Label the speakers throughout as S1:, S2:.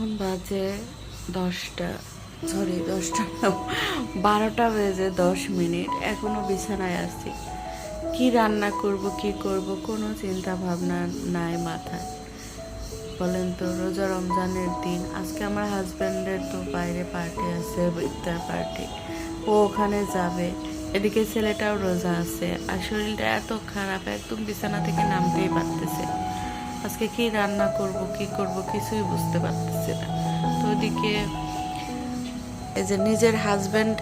S1: বাজছে দশটা সরি দশটা বারোটা বেজে দশ মিনিট, এখনও বিছানায় আছি। কি রান্না করব, কি করব, কোনো চিন্তা ভাবনা নাই মাথায়। বলেন তো, রোজা রমজানের দিন, আজকে আমার হাজব্যান্ডের তো বাইরে পার্টি আছে ইফতার পার্টি, ও ওখানে যাবে। এদিকে ছেলেটাও রোজা আছে, আর শরীরটা এত খারাপ, একদম বিছানা থেকে নামতেই পারতেছে। আজকে কি রান্না করব কি করব কিছুই বুঝতে পারতেছি না। তো ওদিকে এই যে নিজের হাজব্যান্ড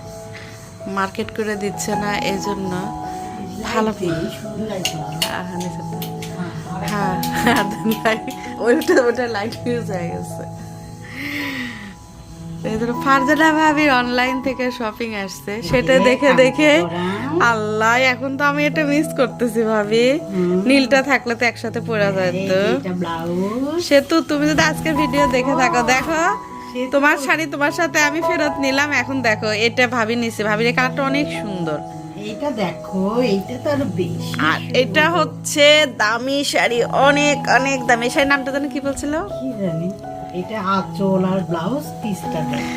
S1: মার্কেট করে দিচ্ছে না এই জন্য ভালো হ্যাঁ হ্যাঁ, ওইটা ওটা লাইট ফিউজ হয়ে গেছে। এই ধরো ফারজানা ভাবি অনলাইন থেকে শপিং আসছে। সেটা দেখে দেখে আল্লাহ এখন তো আমি এটা মিস করতেছি ভাবি। নীলটা থাকলে তো একসাথে পড়া যায় তো সে তো তুমি যদি আজকে ভিডিও দেখে থাকো দেখো তোমার শাড়ি তোমার সাথে আমি ফেরত নিলাম এখন দেখো এটা ভাবি নিছি। ভাবির কালারটা অনেক সুন্দর।
S2: এইটা দেখো এইটা তো আরও বেশি
S1: আর এটা হচ্ছে দামি শাড়ি অনেক অনেক দামি। শাড়ির নামটা জানি কি বলছিল?
S2: কি জানি? এটা আঁচল আর ব্লাউজ পিসটা দেখো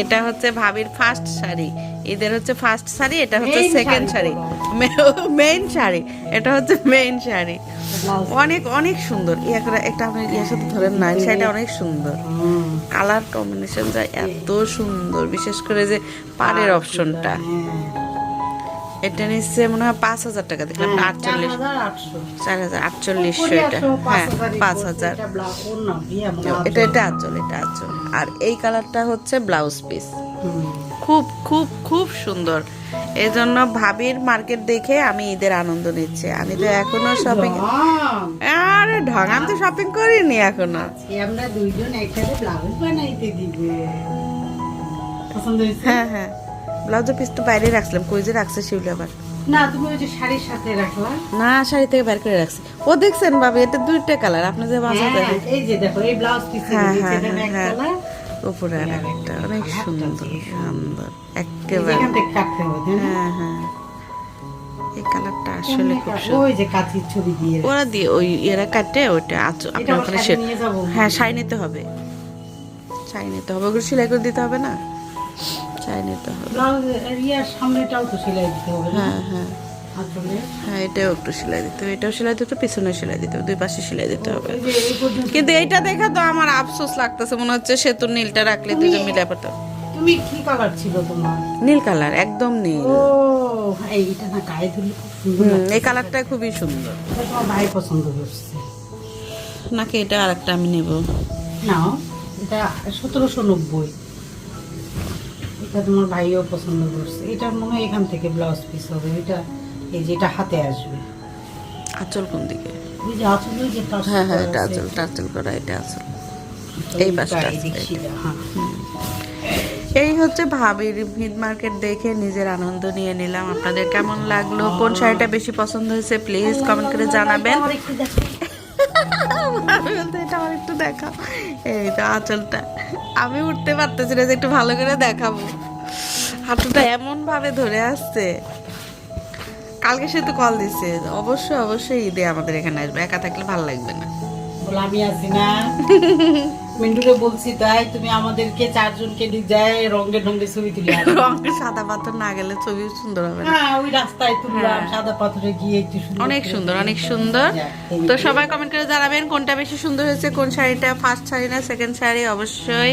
S1: এটা হচ্ছে ভাবির ফার্স্ট শাড়ি। এদের হচ্ছে ফার্স্ট শাড়ি এটা হচ্ছে সেকেন্ড
S2: শাড়ি
S1: মেইন শাড়ি এটা হচ্ছে মেইন শাড়ি। অনেক অনেক সুন্দর। একটা আপনি ইয়ার সাথে ধরেন না শাড়িটা অনেক সুন্দর। কালার কম্বিনেশন যা এত সুন্দর বিশেষ করে যে পাড়ের অপশনটা এটা নিচ্ছে মনে হয় পাঁচ হাজার টাকা দেখলাম আটচল্লিশ।
S2: চার হাজার আটশো।
S1: চার হাজার আটচল্লিশশো এটা। হ্যাঁ পাঁচ হাজার।
S2: এটা
S1: এটা
S2: আঁচল।
S1: এটা আঁচল আর এই কালারটা হচ্ছে ব্লাউজ পিস। খুব খুব খুব সুন্দর। এই জন্য ভাবির মার্কেট দেখে আমি ঈদের আনন্দ নিচ্ছি। আমি তো এখনও শপিং। আরে ঢং আমি তো শপিং করিনি
S2: এখনও। আমরা দুইজন একসাথে ব্লাউজ বানাইতে দিব। পছন্দ
S1: হ্যাঁ হ্যাঁ। ব্লাউজের পিস তো বাইরে রাখছিলাম কই যে রাখছে শিউলি আবার।
S2: না তুমি ওই যে শাড়ির সাথে রাখলা
S1: না শাড়ি থেকে বের করে রাখছি। ও দেখছেন ভাবি এটা দুইটা কালার আপনি যে মাঝে
S2: হ্যাঁ, এই যে দেখো এই ব্লাউজ পিস
S1: হ্যাঁ, হ্যাঁ,
S2: এক
S1: হ্যাঁ।
S2: কালার
S1: উপরে আর একটা অনেক সুন্দর সুন্দর একেবারে। হ্যাঁ হ্যাঁ। এই কালারটা আসলে খুব সুন্দর।
S2: ওই যে কাঁচির ছবি দিয়ে
S1: ওরা দিয়ে ওই এরা কাটে ওইটা আপনার ওখানে হ্যাঁ শাড়ি নিতে হবে। শাড়ি নিতে হবে ওগুলো সেলাই করে দিতে হবে না? শাড়ি নিতে হবে।
S2: সামনেটাও তো সেলাই দিতে হবে।
S1: হ্যাঁ হ্যাঁ।
S2: আসলে
S1: হ্যাঁ এটাও একটু সেলাই দিতে হবে। এটাও সেলাই দিতে পিছনে সেলাই দিতে হবে দুই পাশে সেলাই দিতে হবে। কিন্তু এইটা দেখা তো আমার আফসোস লাগতেছে মনে হচ্ছে সেতুর নীলটা রাখলে দুজন মিলে পারতাম
S2: তুমি কি কালার ছিল তোমার?
S1: নীল কালার একদম নীল।
S2: ও এইটা না গায়ে ধরলে খুব সুন্দর
S1: এই কালারটা খুবই সুন্দর।
S2: তোমার ভাই পছন্দ করছে।
S1: নাকি এটা আরেকটা আমি নেব।
S2: নাও এটা সতেরোশো নব্বই। এটা তোমার ভাইও পছন্দ করছে। এটা মনে হয় এখান থেকে ব্লাউজ পিস হবে এটা এই যে এটা হাতে আসবে।
S1: আঁচল কোন দিকে?
S2: ওই যে আঁচলে যে
S1: হ্যাঁ হ্যাঁ এটা আঁচল টাচল করা এটা আঁচল। এই পাশটা
S2: হ্যাঁ।
S1: এই হচ্ছে ভাবির মিড মার্কেট দেখে নিজের আনন্দ নিয়ে নিলাম। আপনাদের কেমন লাগল? কোন শাড়িটা বেশি পছন্দ হয়েছে? প্লিজ কমেন্ট করে জানাবেন। এটা আমার একটু দেখাও। এই তো আঁচলটা। আমি উঠতে পারতেছি না যে একটু ভালো করে দেখাবো। হাঁটুটা এমন ভাবে ধরে আসছে। কালকে সে তো কল দিছে। অবশ্যই অবশ্যই ঈদে আমাদের এখানে আসবে। একা থাকলে ভালো লাগবে না।
S2: বলে আমি আছি না। মিন্টুরে বলছি তাই তুমি আমাদেরকে চারজনকে যায় রঙে ঢঙ্গে ছবি তুলে। আনো।
S1: সাদা পাথর না গেলে ছবি সুন্দর হবে
S2: হ্যাঁ ওই রাস্তায় তুললাম
S1: হ্যাঁ।
S2: সাদা পাথরে গিয়ে একটু সুন্দর
S1: অনেক সুন্দর অনেক সুন্দর। তো সবাই কমেন্ট করে জানাবেন কোনটা বেশি সুন্দর হয়েছে কোন শাড়িটা? ফার্স্ট শাড়ি না সেকেন্ড শাড়ি? অবশ্যই।